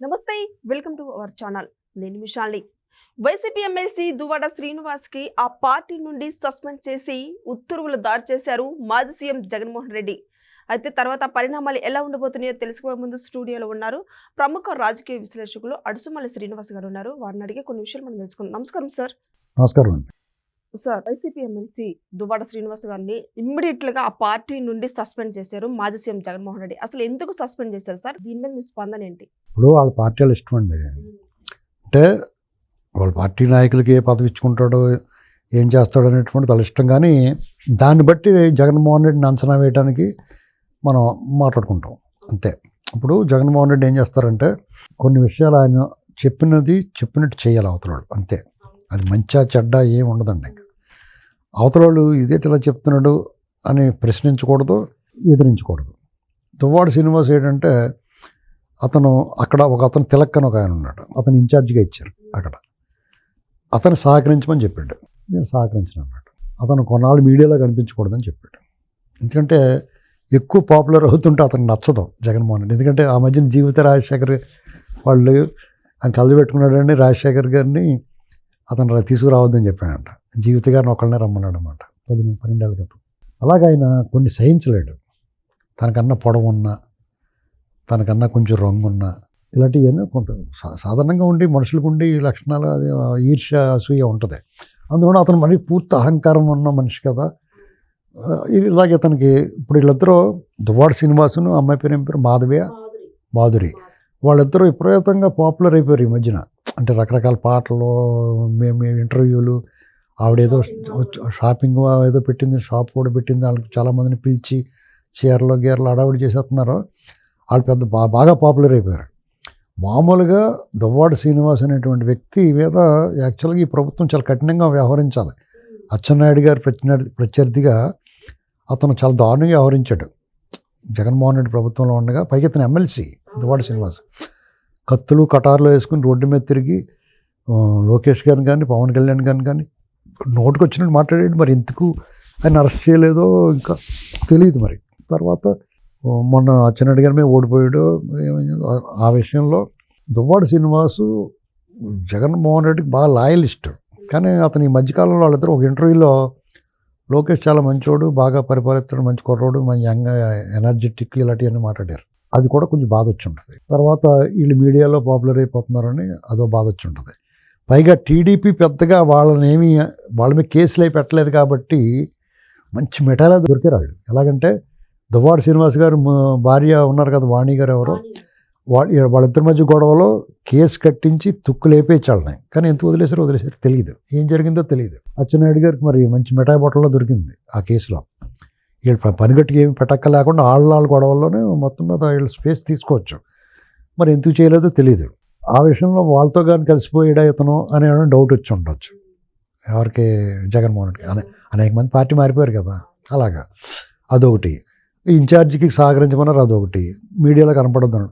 నమస్తే welcome to our channel. నేను విశాల్ని. వైసీపీ ఎమ్మెల్సీ దువ్వాడ శ్రీనివాస్కి ఆ పార్టీ నుండి సస్పెండ్ చేసి ఉత్తర్వులు దారి చేశారు మాజీ సీఎం జగన్మోహన్ రెడ్డి. అయితే తర్వాత పరిణామాలు ఎలా ఉండబోతున్నాయో తెలుసుకునే ముందు స్టూడియోలో ఉన్నారు ప్రముఖ రాజకీయ విశ్లేషకులు అడుసుమల్లి శ్రీనివాస్ గారు ఉన్నారు. వారిని అడిగే కొన్ని విషయాలు మనం తెలుసుకుందాం. నమస్కారం సార్. నమస్కారం అండి. Sir YCP MLC Duvvada Srinivas గారిని ఇమ్మీడియట్గా ఆ పార్టీ నుండి సస్పెండ్ చేశారు మాజీ సీఎం జగన్మోహన్ రెడ్డి. అసలు ఎందుకు సస్పెండ్ చేశారు సార్? దీని మీద మీ స్పందన ఏంటి? ఇప్పుడు వాళ్ళ పార్టీ వాళ్ళు ఇష్టం అండి. అంటే వాళ్ళ పార్టీ నాయకులకి ఏ పదవి ఇచ్చుకుంటాడో ఏం చేస్తాడో అనేటువంటి వాళ్ళ ఇష్టం. కానీ దాన్ని బట్టి జగన్మోహన్ రెడ్డిని అంచనా వేయడానికి మనం మాట్లాడుకుంటాం. అంతే. ఇప్పుడు జగన్మోహన్ రెడ్డి ఏం చేస్తారంటే కొన్ని విషయాలు ఆయన చెప్పినది చెప్పినట్టు చేయాలి అవతలాడు అంతే. అది మంచా చెడ్డ ఏం ఉండదండి అవతలాడు అవతలవాళ్ళు ఇదేటిలా చెప్తున్నాడు అని ప్రశ్నించకూడదు ఎదిరించకూడదు. దువ్వాడు శ్రీనివాస్ ఏంటంటే అతను అక్కడ ఒక అతను తిలక్ అని ఒక ఆయన ఉన్నాడు. అతను ఇన్ఛార్జిగా ఇచ్చారు అక్కడ. అతను సహకరించమని చెప్పాడు. నేను సహకరించిన అన్నాడు. అతను కొన్నాళ్ళు మీడియాలో కనిపించకూడదని చెప్పాడు. ఎందుకంటే ఎక్కువ పాపులర్ అవుతుంటే అతనికి నచ్చదు జగన్మోహన్ రెడ్డి. ఎందుకంటే ఆ మధ్యన జీవిత రాజశేఖర్ వాళ్ళు ఆయన కళ్ళు పెట్టుకున్నాడని రాజశేఖర్ గారిని అతను తీసుకురావద్దని చెప్పాడంట. జీవిత గారిని ఒకళ్ళనే రమ్మన్నాడు అనమాట పది పన్నెండేళ్ళ క్రితం. అలాగే ఆయన కొన్ని సహించలేడు తనకన్నా పొడవు ఉన్నా తనకన్నా కొంచెం రంగు ఉన్నా ఇలాంటివన్నీ కొంత సాధారణంగా ఉండి మనుషులకు ఉండి లక్షణాలు అది ఈర్ష్య అసూయ ఉంటుంది. అందువల్ల అతను మరి పూర్తి అహంకారం ఉన్న మనిషి కదా. ఇలాగే అతనికి ఇప్పుడు వీళ్ళిద్దరూ దువ్వాడ శ్రీనివాసును అమ్మాయి పేరు ఏం పేరు మాధవ్య మాధురి. వాళ్ళిద్దరూ విపరీతంగా పాపులర్ అయిపోయారు ఈ మధ్యన. అంటే రకరకాల పాటలు మేము ఇంటర్వ్యూలు. ఆవిడేదో షాపింగ్ ఏదో పెట్టింది షాప్ కూడా పెట్టింది. వాళ్ళకి చాలామందిని పిలిచి చీరలు గీరలు అడావిడి చేసేస్తున్నారు. వాళ్ళు పెద్ద బా బాగా పాపులర్ అయిపోయారు. మామూలుగా దువ్వాడ శ్రీనివాస్ అనేటువంటి వ్యక్తి మీద యాక్చువల్గా ఈ ప్రభుత్వం చాలా కఠినంగా వ్యవహరించాలి. అచ్చెన్నాయుడు గారి ప్రత్యర్థి ప్రత్యర్థిగా అతను చాలా దారుణంగా వ్యవహరించాడు. జగన్మోహన్ రెడ్డి ప్రభుత్వంలో ఉండగా పైకి అతను ఎమ్మెల్సీ దువ్వాడ శ్రీనివాస్. కత్తులు కటార్లు వేసుకుని రోడ్డు మీద తిరిగి లోకేష్ గారిని కానీ పవన్ కళ్యాణ్ గారిని కానీ నోటుకు వచ్చినట్టు మాట్లాడాడు మరి ఎందుకు ఆయన అరెస్ట్ చేయలేదో ఇంకా తెలియదు మరి. తర్వాత మొన్న అచ్చెన్నాయుడు గారి మీద ఓడిపోయాడు. ఆ- విషయంలో దువ్వాడు శ్రీనివాసు జగన్మోహన్ రెడ్డికి బాగా లాయలిస్ట్. కానీ అతను ఈ మధ్యకాలంలో వాళ్ళిద్దరు ఒక ఇంటర్వ్యూలో లోకేష్ చాలా మంచోడు బాగా పరిపాలిస్తాడు మంచి కుర్రోడు మంచి యంగ్ ఎనర్జెటిక్ ఇలాంటివన్నీ మాట్లాడారు. అది కూడా కొంచెం బాధ వచ్చి ఉంటుంది తర్వాత వీళ్ళు మీడియాలో పాపులర్ అయిపోతున్నారని అదో బాధ వచ్చి ఉంటుంది పైగా టీడీపీ పెద్దగా వాళ్ళని ఏమీ వాళ్ళ మీద కేసులు అయి పెట్టలేదు కాబట్టి మంచి మెటాలా దొరికారు వాళ్ళు ఎలాగంటే దువ్వాడ శ్రీనివాస్ గారు భార్య ఉన్నారు కదా వాణి గారు ఎవరో వాళ్ళ వాళ్ళిద్దరి మధ్య గొడవలో కేసు కట్టించి తుక్కు లేపేచాళ్ళని కానీ ఎంత వదిలేసారో వదిలేసారు తెలియదు ఏం జరిగిందో తెలియదు అచ్చెన్నాయుడు గారికి మరి మంచి మిఠాయి బొట్టలో దొరికింది ఆ కేసులో. వీళ్ళు పనిగట్టుకు ఏమి పెట్టక్క లేకుండా ఆళ్ళ వాళ్ళ గొడవల్లోనే మొత్తం మీద వీళ్ళు స్పేస్ తీసుకోవచ్చు. మరి ఎందుకు చేయలేదో తెలియదు ఆ విషయంలో వాళ్ళతో కానీ కలిసిపోయాడా ఇతను అనే డౌట్ వచ్చి ఉండొచ్చు. ఎవరికి జగన్మోహన్ రెడ్డి అనే అనేక మంది పార్టీ మారిపోయారు కదా. అలాగా. అదొకటి. ఇన్ఛార్జికి సహకరించమన్నారు అదొకటి. మీడియాలో కనపడద్దు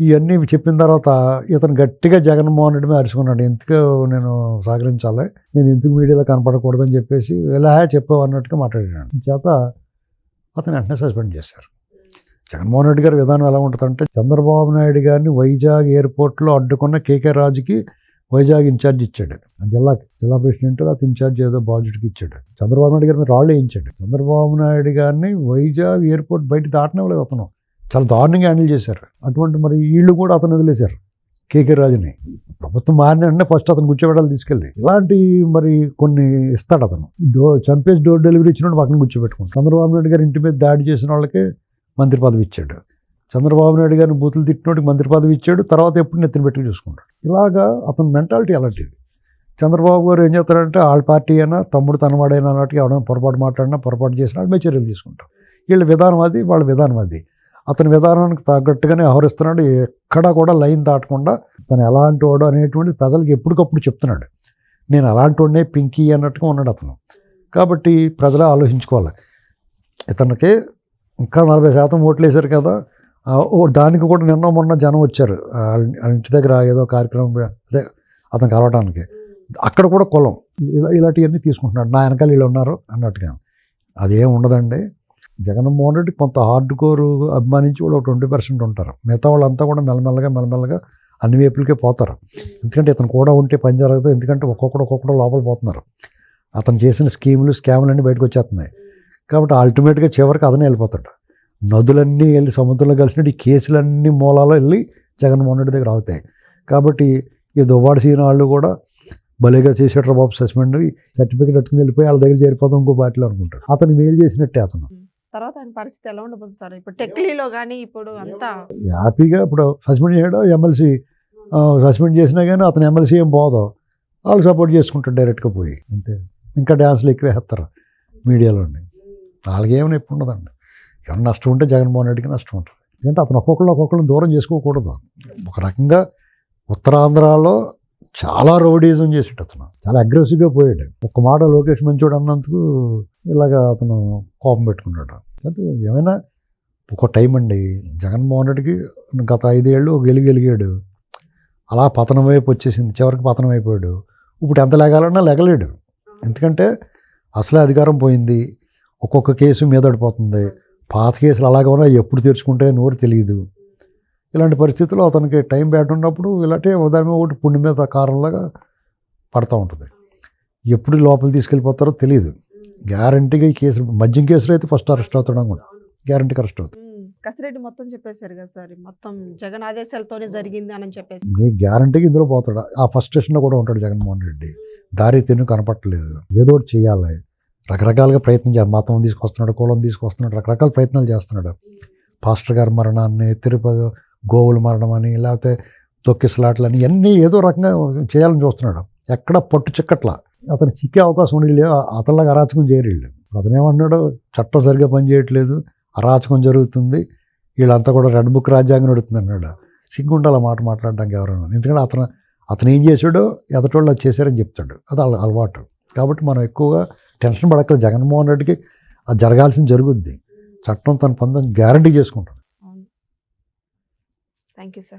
ఇవన్నీ చెప్పిన తర్వాత ఇతను గట్టిగా జగన్మోహన్ రెడ్డి మీద అరుచుకున్నాడు. ఎందుకు నేను సహకరించాలి? నేను ఎందుకు మీడియాలో కనపడకూడదని చెప్పేసి ఇలా చెప్పావు అన్నట్టుగా మాట్లాడాడు. చేత అతను వెంటనే సస్పెండ్ చేశారు. జగన్మోహన్ రెడ్డి గారి విధానం ఎలా ఉంటుందంటే చంద్రబాబు నాయుడు గారిని వైజాగ్ ఎయిర్పోర్ట్లో అడ్డుకున్న కేకే రాజుకి వైజాగ్ ఇన్ఛార్జ్ ఇచ్చాడు. జిల్లా జిల్లాకి జిల్లా ప్రెసిడెంట్ అతను ఇన్ఛార్జ్ ఏదో బాధ్యుడికి ఇచ్చాడు. చంద్రబాబు నాయుడు గారిని రాళ్ళు వేయించాడు. చంద్రబాబు నాయుడు గారిని వైజాగ్ ఎయిర్పోర్ట్ బయట దాటనివ్వలేదు అతను. చాలా దారుణంగా హ్యాండిల్ చేశారు. అటువంటి మరి వీళ్ళు కూడా అతను వదిలేశారు. కేకే రాజుని. ప్రభుత్వం మారిన వెంటనే ఫస్ట్ అతను కూర్చోబెట్టాలి తీసుకెళ్ళి. ఇలాంటి మరి కొన్ని ఇస్తాడు అతను. డోర్ చంపేసి డోర్ డెలివరీ ఇచ్చినప్పుడు పక్కన కూర్చోబెట్టుకుంటాడు చంద్రబాబు నాయుడు గారు ఇంటి మీద దాడి చేసిన వాళ్ళకి మంత్రి పదవి ఇచ్చాడు. చంద్రబాబు నాయుడు గారిని బూతులు తిట్టినోడికి మంత్రి పదవి ఇచ్చాడు. తర్వాత ఎప్పుడు నెత్తిన పెట్టుకు చూసుకుంటాడు. ఇలాగా అతని మెంటాలిటీ అలాంటిది. చంద్రబాబు గారు ఏం చేస్తారంటే వాళ్ళ పార్టీ అయినా తమ్ముడు తనవాడైనా అన్నట్టుగా ఎవడైనా పొరపాటు మాట్లాడినా పొరపాటు చేసినా వాళ్ళు మీద చర్యలు తీసుకుంటారు. వీళ్ళ విధానం అది వాళ్ళ విధానం అది. అతని విధానానికి తగ్గట్టుగానే వ్యవహరిస్తున్నాడు. ఎక్కడా కూడా లైన్ దాటకుండా తను ఎలాంటి వాడు అనేటువంటి ప్రజలకు ఎప్పటికప్పుడు చెప్తున్నాడు. నేను అలాంటి వాడినే పింకీ అన్నట్టుగా ఉన్నాడు అతను. కాబట్టి ప్రజలు ఆలోచించుకోవాలి. ఇతనికి ఇంకా నలభై శాతం ఓట్లు వేశారు కదా. ఓ దానికి కూడా నిన్న మొన్న జనం వచ్చారు. వాళ్ళ వాళ్ళ ఇంటి దగ్గర ఏదో కార్యక్రమం అదే అతను కలవడానికి అక్కడ కూడా కులం. ఇలా ఇలాంటివన్నీ తీసుకుంటున్నాడు. నా వెనకాల వీళ్ళు ఉన్నారు అన్నట్టుగా. అదేం ఉండదండి. జగన్మోహన్ రెడ్డి కొంత హార్డ్ కోర్ అభిమానించి కూడా ఒక ట్వంటీ పర్సెంట్ ఉంటారు. మిగతా వాళ్ళంతా కూడా మెల్లమెల్లగా మెల్లమెల్లగా అన్ని వైపులకే పోతారు. ఎందుకంటే ఇతను కూడా ఉంటే పని జరగదు. ఎందుకంటే ఒక్కొక్కడు ఒక్కొక్కడు లోపల పోతున్నారు. అతను చేసిన స్కీములు స్కాములు అన్నీ బయటకు వచ్చేస్తున్నాయి. కాబట్టి అల్టిమేట్గా చివరికి అతనే వెళ్ళిపోతాడు. నదులన్నీ వెళ్ళి సముద్రంలో కలిసినట్టు ఈ కేసులన్నీ మూలాలు వెళ్ళి జగన్మోహన్ రెడ్డి దగ్గర అవుతాయి. కాబట్టి ఈ దువ్వాడ సీన వాళ్ళు కూడా భలేగా చేసేటారు బాబు సస్పెండ్ సర్టిఫికేట్ పెట్టుకుని వెళ్ళిపోయి వాళ్ళ దగ్గర చేరిపోతాం ఇంకో పార్టీలో అనుకుంటారు అతను మేలు చేసినట్టే అతను. తర్వాత ఆయన పరిస్థితి ఎలా ఉండబోతుంది సార్? ఇప్పుడు టెక్లీలో కానీ ఇప్పుడు అంతా హ్యాపీగా ఇప్పుడు సస్పెండ్ చేయడం ఎమ్మెల్సీ సస్పెండ్ చేసినా కానీ అతను ఎమ్మెల్సీ ఏం పోదో వాళ్ళు సపోర్ట్ చేసుకుంటారు డైరెక్ట్గా పోయి అంతే. ఇంకా డ్యాన్స్లు ఎక్కువ వేస్తారు మీడియాలోని. వాళ్ళకి ఏమైనా ఎప్పుడు ఉండదండి. ఏమన్నా నష్టం ఉంటే జగన్మోహన్ రెడ్డికి నష్టం ఉంటుంది. ఎందుకంటే అతను ఒక్కొక్కరు ఒక్కొక్కరిని దూరం చేసుకోకూడదు. ఒక రకంగా ఉత్తరాంధ్రలో చాలా రౌడీజం చేసాడు అతను. చాలా అగ్రెసివ్గా పోయాడు. ఒక్క మాట లోకేష్ మంచోడు అన్నందుకు ఇలాగ అతను కోపం పెట్టుకున్నాడు. అంటే ఏమైనా ఒక టైం అండి. జగన్మోహన్ రెడ్డికి గత ఐదేళ్ళు గెలిగెలిగాడు అలా పతనం వైపు వచ్చేసింది. చివరికి పతనం అయిపోయాడు. ఇప్పుడు ఎంత లెగాలన్నా లెగలేడు. ఎందుకంటే అసలే అధికారం పోయింది. ఒక్కొక్క కేసు మీద పడిపోతుంది. పాత కేసులు అలాగే ఉన్నా ఎప్పుడు తెరుచుకుంటే నోరు తెలియదు. ఇలాంటి పరిస్థితుల్లో అతనికి టైం బ్యాడ్ ఉన్నప్పుడు ఇలాంటి మీద ఒకటి పుండి మీద కారంలాగా పడతా ఉంటుంది. ఎప్పుడు లోపల తీసుకెళ్ళిపోతారో తెలియదు గ్యారంటీగా ఈ కేసులు మద్యం కేసులు అయితే ఫస్ట్ అరెస్ట్ అవుతాడు అనుకుంటా. గ్యారంటీగా అరెస్ట్ అవుతుంది కసిరెడ్డి మొత్తం చెప్పేశారు కదా సార్. మొత్తం జగన్ ఆదేశాలతోనే జరిగింది అని చెప్పేసి. నీ గ్యారంటీగా ఇందులో పోతాడు. ఆ ఫస్ట్ స్టేషన్లో కూడా ఉంటాడు జగన్మోహన్ రెడ్డి. దారి తెన్ను కనపట్టలేదు. ఏదో ఒకటి చేయాలి. రకరకాలుగా ప్రయత్నం చేయాలి. మతం తీసుకొస్తున్నాడు కులం తీసుకొస్తున్నాడు రకరకాల ప్రయత్నాలు చేస్తున్నాడు. పాస్టర్ గారి మరణాన్ని తిరుపతి గోవులు మరణం అని లేకపోతే తొక్కిసలాట్లని ఇవన్నీ ఏదో రకంగా చేయాలని చూస్తున్నాడు. ఎక్కడ పట్టు చిక్కట్ల. అతను చిక్కే అవకాశం ఉండి అతనిలాగా అరాచకం చేయరు అతనేమన్నాడు చట్టం సరిగ్గా పనిచేయట్లేదు అరాచకం జరుగుతుంది వీళ్ళంతా కూడా రెడ్ బుక్ రాజ్యాంగం నడుతుంది అన్నాడు. సిగ్గుండాల మాట మాట్లాడడానికి ఎవరైనా. ఎందుకంటే అతను అతను ఏం చేశాడో ఎదటోళ్ళు అది చేశారని చెప్తాడు. అది అలవాటు. కాబట్టి మనం ఎక్కువగా టెన్షన్ పడక్కల జగన్మోహన్ రెడ్డికి అది జరగాల్సింది జరుగుద్ది. చట్టం తన పొందని గ్యారంటీ చేసుకుంటుంది. Thank you, sir.